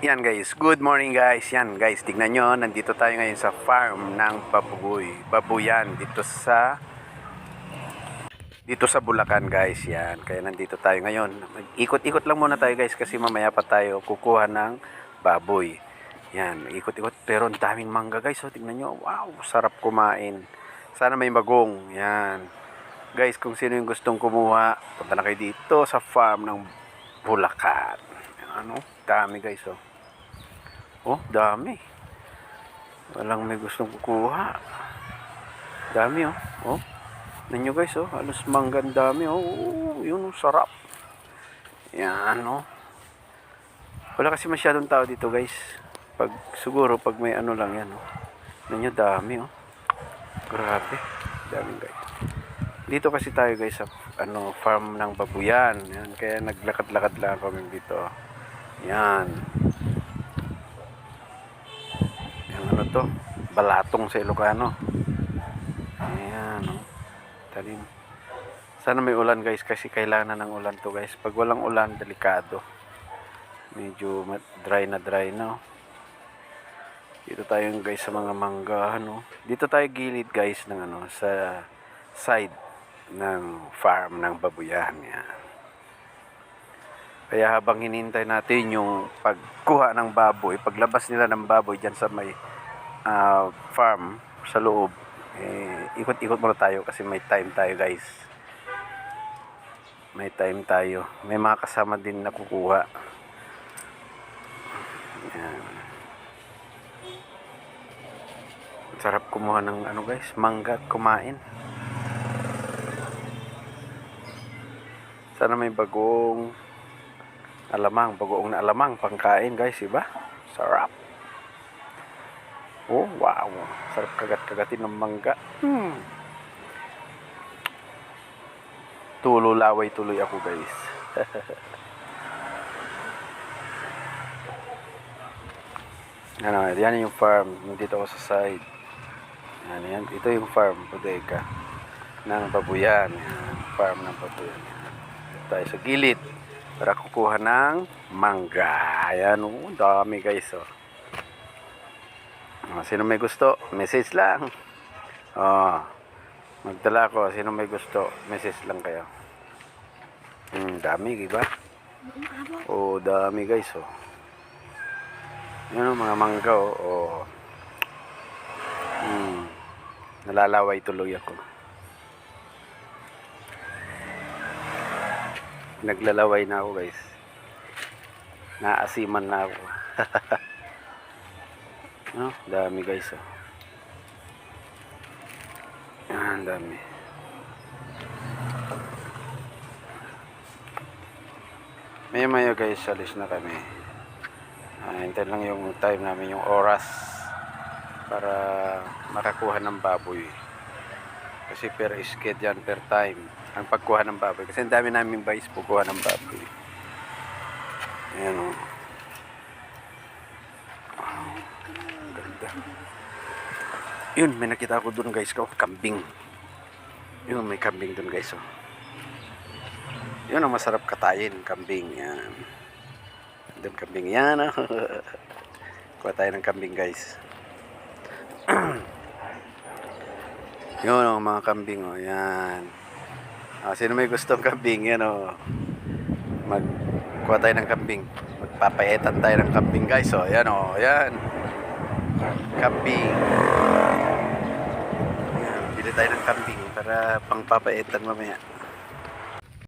Yan guys, good morning guys. Yan guys, tignan nyo, nandito tayo ngayon sa farm ng baboy. Babuyan dito sa dito sa Bulacan guys. Yan, kaya nandito tayo ngayon. Ikot-ikot lang muna tayo guys kasi mamaya pa tayo kukuha ng baboy. Yan, ikot-ikot pero ang daming mangga guys. So tignan nyo, wow, sarap kumain. Sana may bagong. Yan. Guys, kung sino yung gustong kumuha, punta na kayo dito sa farm ng Bulacan. Ano? Dami guys, oh. Oh, dami. Walang may gustong kukuha. Dami, oh. Oh. Ninyo guys, oh. Halos manggan dami, oh. oh yun, oh, sarap. Yan, oh. Wala kasi masyadong tao dito, guys. Pag, siguro, pag may ano lang yan, oh. Ninyo, dami, oh. Grabe. Dami, guys. Dito kasi tayo, guys, sa ano, farm ng babuyan. Yan, kaya naglakad-lakad lang kami dito. Yan. To, balatong sa Ilocano. Ayan, oh. Talim. Sana may ulan guys kasi kailangan ng ulan to guys. Pag walang ulan, delikado. Medyo dry na dry na. oh. Dito tayo guys sa mga mangga, ano. Dito tayo gilid guys ng ano, sa side ng farm ng babuyan. Yan. Kaya habang hinintay natin yung pagkuha ng baboy, paglabas nila ng baboy dyan sa may ah, farm sa loob, eh, ikot-ikot muna tayo kasi may time tayo guys. May time tayo. May mga kasama din na kukuha. Yan. Sarap kumuha ng ano guys, mangga kumain. Sana may bagong alamang, bagoong na alamang pangkain guys, iba? Sarap. Oh, wow. Sarap kagat-kagatin ng mangga. Hmm. Tulo laway tuloy ako guys. ano, yan yung farm. Dito ako sa side. Yan, yan. Ito yung farm, bodega ng babuyan. Yan, farm ng babuyan. Tayo sa gilid para kukuha ng mangga. Ayan, oh, dami guys, oh. Oh, sino may gusto, message lang. Oh, magdala ko. Sino may gusto, message lang kayo. Hmm, dami, diba? Oh, dami guys, oh. Yan oh, mga mangga, oh. oh. Hmm, nalalaway tuloy ako. Naglalaway na ako guys. Naasiman na ako. no, dami guys oh. Yan, dami. May maya guys, alis na kami. Ah, hintay lang yung time namin, yung oras para makakuha ng baboy. Kasi per skate yan, per time ang pagkuha ng baboy. Kasi ang dami namin guys pagkuha ng baboy. Ayan o. Wow. Yun, may nakita ako dun guys. Oh, kambing. Yun, may kambing dun guys. Oh. Yun ang masarap katayin, kambing. Yan. Dun kambing. Yan. Oh. Kuha tayo ng kambing guys. Yun ang mga kambing. Oh. Yan. Ah, sino may gustong kambing, yan o. Magkuha tayo ng kambing. Magpapaetan tayo ng kambing, guys. O, yan o, yan. Kambing. Yan, bili tayo ng kambing para pangpapaetan mamaya.